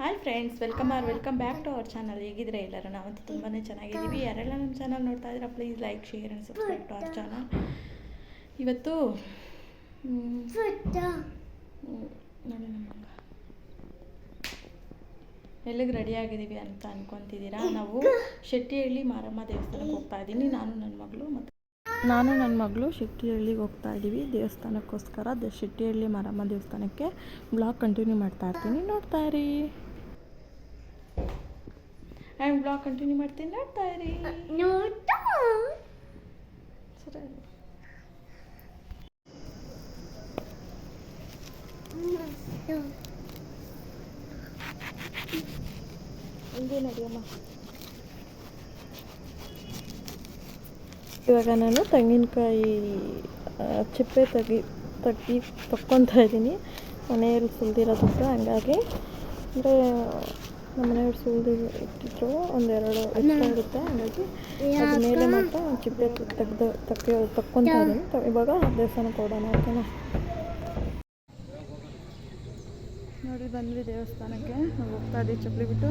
Hi friends welcome are welcome back to our channel ಹೇಗಿದ್ರೆ ಎಲ್ಲರೂ? ನಾವಂತೂ ತುಂಬಾ ಚೆನ್ನಾಗಿದ್ದೀವಿ. ಯಾರೆಲ್ಲ ನಮ್ಮ ಚಾನಲ್ ನೋಡ್ತಾ ಇದ್ದೀರಾ please like share and subscribe to our channel ಇವತ್ತು ನೋಡಿ ನಮ್ಮ ಎಲ್ಲಿಗೆ ರೆಡಿ ಆಗಿದ್ದೀವಿ ಅಂತ ಅನ್ಕೊತಿದ್ದೀರಾ? ನಾವು ಶೆಟ್ಟಿಹಳ್ಳಿ ಮಾರಮ್ಮ ದೇವಸ್ಥಾನಕ್ಕೆ ಹೋಗ್ತಾ ಇದ್ದೀನಿ. ನಾನು ನನ್ನ ಮಗಳು ಮತ್ತು ನಾನು ನನ್ನ ಮಗಳು ಶೆಟ್ಟಿಹಳ್ಳಿಗೆ ಹೋಗ್ತಾ ಇದ್ದೀವಿ. ದೇವಸ್ಥಾನಕ್ಕೋಸ್ಕರ ದ ಶೆಟ್ಟಿಹಳ್ಳಿ ಮಾರಮ್ಮ ದೇವಸ್ಥಾನಕ್ಕೆ ಬ್ಲಾಗ್ ಕಂಟಿನ್ಯೂ ಮಾಡ್ತಾ ಇರ್ತೀನಿ. ನೋಡ್ತಾ ಇರಿ. ಆ್ಯಂಡ್ ಬ್ಲಾಗ್ ಕಂಟಿನ್ಯೂ ಮಾಡ್ತೀನಿ ನೋಡ್ತಾ ಇರಿ. ಸರಿ. ಹಿಂಗೆ ನಡಿಯಮ್ಮ ಇವಾಗ ನಾನು ತೆಂಗಿನಕಾಯಿ ಚಿಪ್ಪೆ ತೆಗಿ ತಗ್ಗಿ ತಕ್ಕೊತಾ ಇದ್ದೀನಿ. ಮನೆಯಲ್ಲಿ ಸುಲಿದಿರೋದಕ್ಕೆ ಹಂಗಾಗಿ ಅಂದರೆ ನಮ್ಮ ಮನೆಯವ್ರು ಸುಲಿದು ಇಟ್ಟಿದ್ರು ಒಂದೆರಡು ಎಕ್ಸ್ಟ್ರಾ ಇರುತ್ತೆ ಹಾಗಾಗಿ ಅದ್ರ ಮೇಲೆ ಮಾತ್ರ ಚಿಪ್ಪೆ ತೆಗ್ದು ತಕ್ಕ ತಕ್ಕೊತಾ ಇದ್ದೀನಿ. ಇವಾಗ ದೇವಸ್ಥಾನಕ್ಕೆ ಕೊಡೋಣ ಓಕೆನಾ? ನೋಡಿ ಬಂದ್ವಿ ದೇವಸ್ಥಾನಕ್ಕೆ. ಹೋಗ್ತಾ ಇದ್ದೀವಿ ಚಪ್ಪಲಿ ಬಿಟ್ಟು.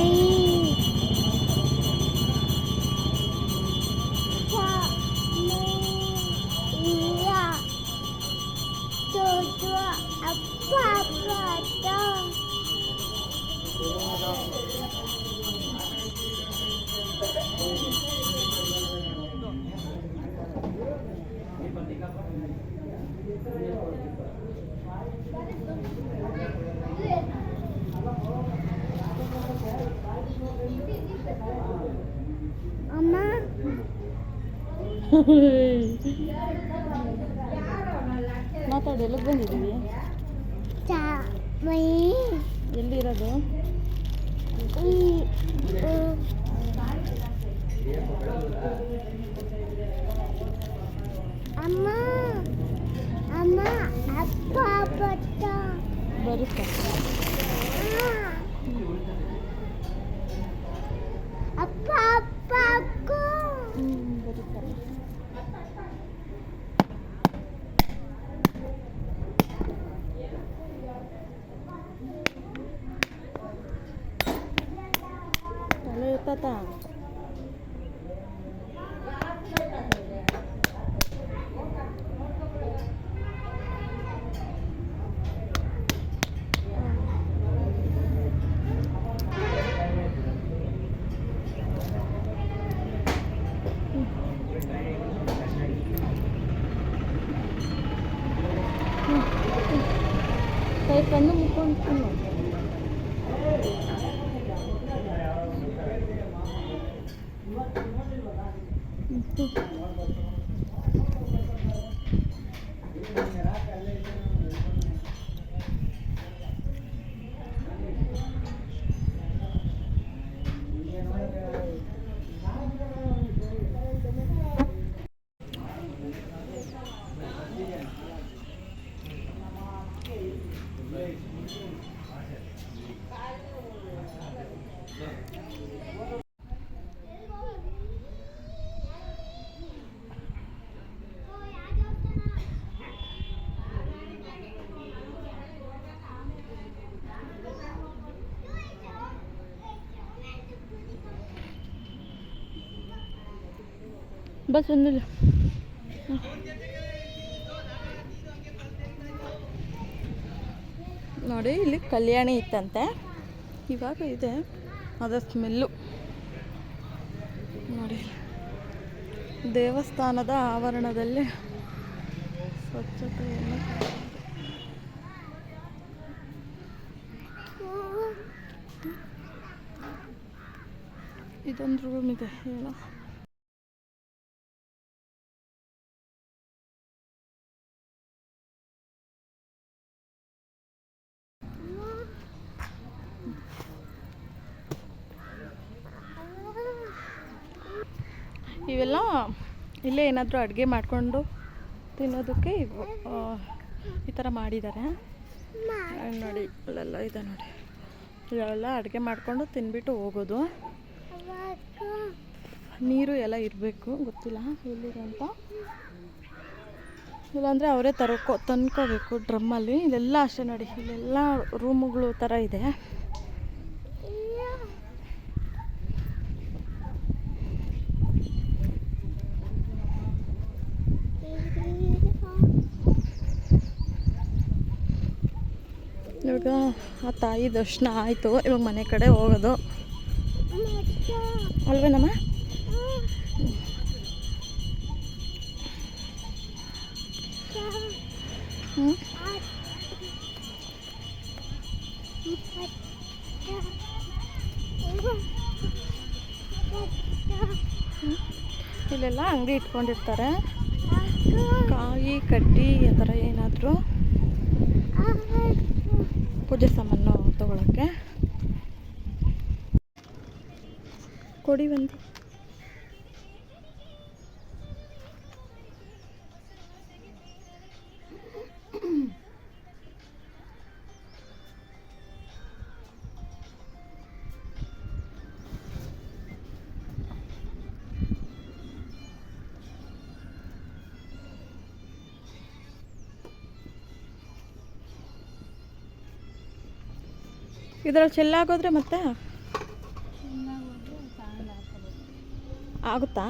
ಮಾತಾಡಿ ಎಲ್ಲಿಗೆ ಬಂದಿದ್ದೀವಿ? ಎಲ್ಲಿರೋದು? ಅಮ್ಮ ಅಮ್ಮ ಅಪ್ಪ. ಬರುತ್ತೆ? パタ。ಬಸ್ ನೋಡಿ, ಇಲ್ಲಿ ಕಲ್ಯಾಣಿ ಇತ್ತಂತೆ. ಇವಾಗ ಇದೆ. ಅದರ ಸ್ಮೆಲ್ಲು. ನೋಡಿ. ದೇವಸ್ಥಾನದ ಆವರಣದಲ್ಲಿ ಸ್ವಚ್ಛತೆಯನ್ನು ಇದೊಂದು ರೂಮ್ ಇದೆ, ಏನೋ. ಇವೆಲ್ಲ ಇಲ್ಲೇ ಏನಾದರೂ ಅಡುಗೆ ಮಾಡಿಕೊಂಡು ತಿನ್ನೋದಕ್ಕೆ ಈ ಥರ ಮಾಡಿದ್ದಾರೆ. ನೋಡಿ, ಅಲ್ಲೆಲ್ಲ ಇದೆ ನೋಡಿ. ಇವೆಲ್ಲ ಅಡುಗೆ ಮಾಡಿಕೊಂಡು ತಿನ್ಬಿಟ್ಟು ಹೋಗೋದು. ನೀರು ಎಲ್ಲ ಇರಬೇಕು, ಗೊತ್ತಿಲ್ಲ ಎಲ್ಲಿರೋಂತ ಇಲ್ಲಾಂದರೆ ಅವರೇ ತರೋಕೋ, ತಂದ್ಕೋಬೇಕು ಡ್ರಮ್ಮಲ್ಲಿ. ಇಲ್ಲೆಲ್ಲ ಅಷ್ಟೇ ನೋಡಿ, ಇಲ್ಲೆಲ್ಲ ರೂಮುಗಳು ಥರ ಇದೆ. ಇವಾಗ ಆ ತಾಯಿ ದರ್ಶನ ಆಯಿತು. ಇವಾಗ ಮನೆ ಕಡೆ ಹೋಗೋದು. ಅಲ್ವೇನಮ್ಮ? ಇಲ್ಲೆಲ್ಲ ಅಂಗಡಿ ಇಟ್ಕೊಂಡಿರ್ತಾರೆ. ಕಾಯಿ, ಕಡ್ಡಿ ಆ ಥರ ಏನಾದರೂ. ಪೂಜೆ ಸಾಮಾನು ತಗೊಳಕ್ಕೆ. ಕೊಡಿ ಒಂದು ಇದರಲ್ಲಿ ಚೆಲ್ಲಾಗೋದ್ರೆ ಮತ್ತೆ? ಆಗುತ್ತಾ?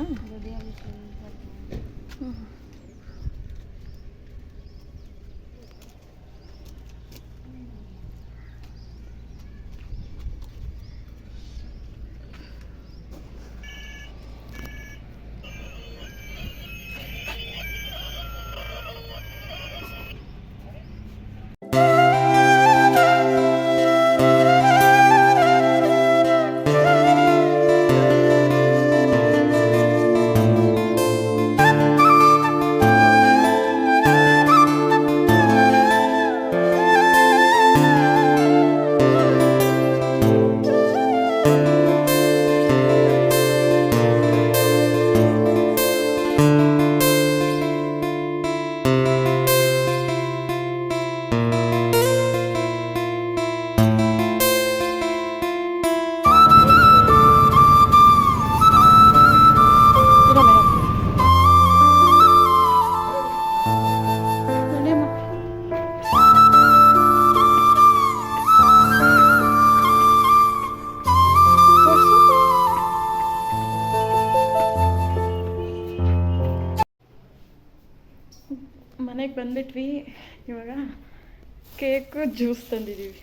ಕೇಕು ಜ್ಯೂಸ್ ತಂದಿದ್ದೀವಿ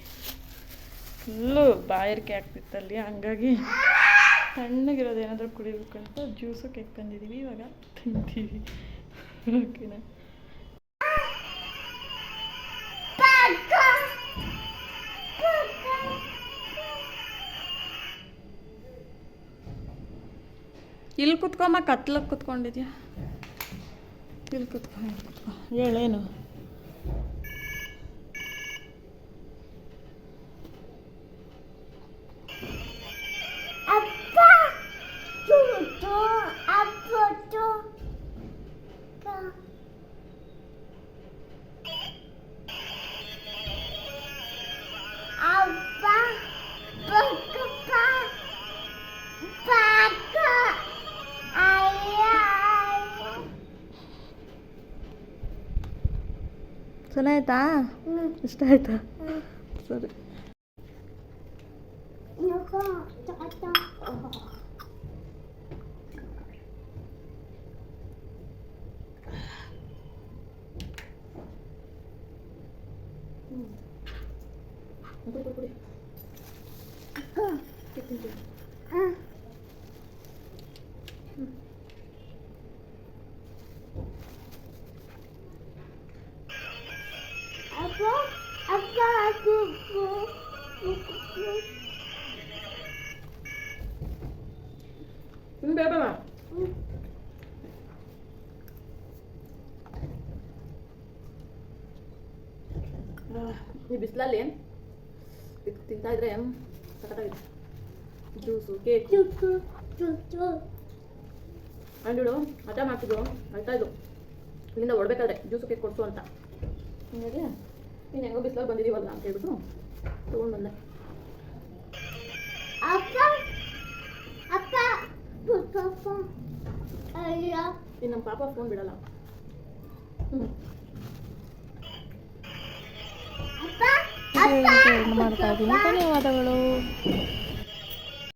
ಫುಲ್ಲು ಬಾಯಾರಿಕೆ ಆಗ್ತಿತ್ತಲ್ಲಿ ಹಂಗಾಗಿ ತಣ್ಣಗಿರೋದು ಏನಾದರೂ ಅಂತ ಜ್ಯೂಸು ಕೇಕ್ ತಂದಿದ್ದೀವಿ ಇವಾಗ ತಿಂತೀವಿ. ಓಕೆನಾ ಇಲ್ಲಿ ಕುತ್ಕೊಂಬ ಕತ್ಲಕ್ಕೆ ಕುತ್ಕೊಂಡಿದ್ಯಾ? ಇಲ್ಲಿ ಕುತ್ಕೊಂಡು ಇಲ್ಲಿ ಕುತ್ಕೊ. ಹೇಳೇನು? ಚೆನ್ನಾಯ್ತಾ ಹ್ಞೂ ಇಷ್ಟ ಆಯ್ತಾ ಸರಿ Nako, takata. ಈ ಬಿಸಿಲಲ್ಲಿ ತಿಂತಾ ಇದ್ರೆ ಸಖತ್ತಾಗಿದೆ. Juice cake. ಅಂದಿಡು ಹಠ ಮಾಡ್ತಿದ್ರು ಅಳ್ತಾ ಇದ್ರು ಇಲ್ಲಿಂದ ಹೊಡ್ಬೇಕಾದ್ರೆ ಜ್ಯೂಸು ಕೇಕ್ ಕೊಡ್ಸು ಅಂತ. ಹಂಗಾಗಿ ನೀನು ಹೆಂಗೋ ಬಿಸಿಲಲ್ಲಿ ಬಂದಿದ್ದೀವಲ್ಲ ಅಂತ ಹೇಳ್ಬಿಟ್ಟು ತೊಗೊಂಡು ಬಂದೆ. ಇನ್ನು ನಮ್ಮ ಪಾಪ ಫೋನ್ ಬಿಡಲ್ಲ. ಹ್ಞೂ ಅಪ್ಪ ಮಾಡ್ತಾ ಇದ್ದೀನಿ ಧನ್ಯವಾದಗಳು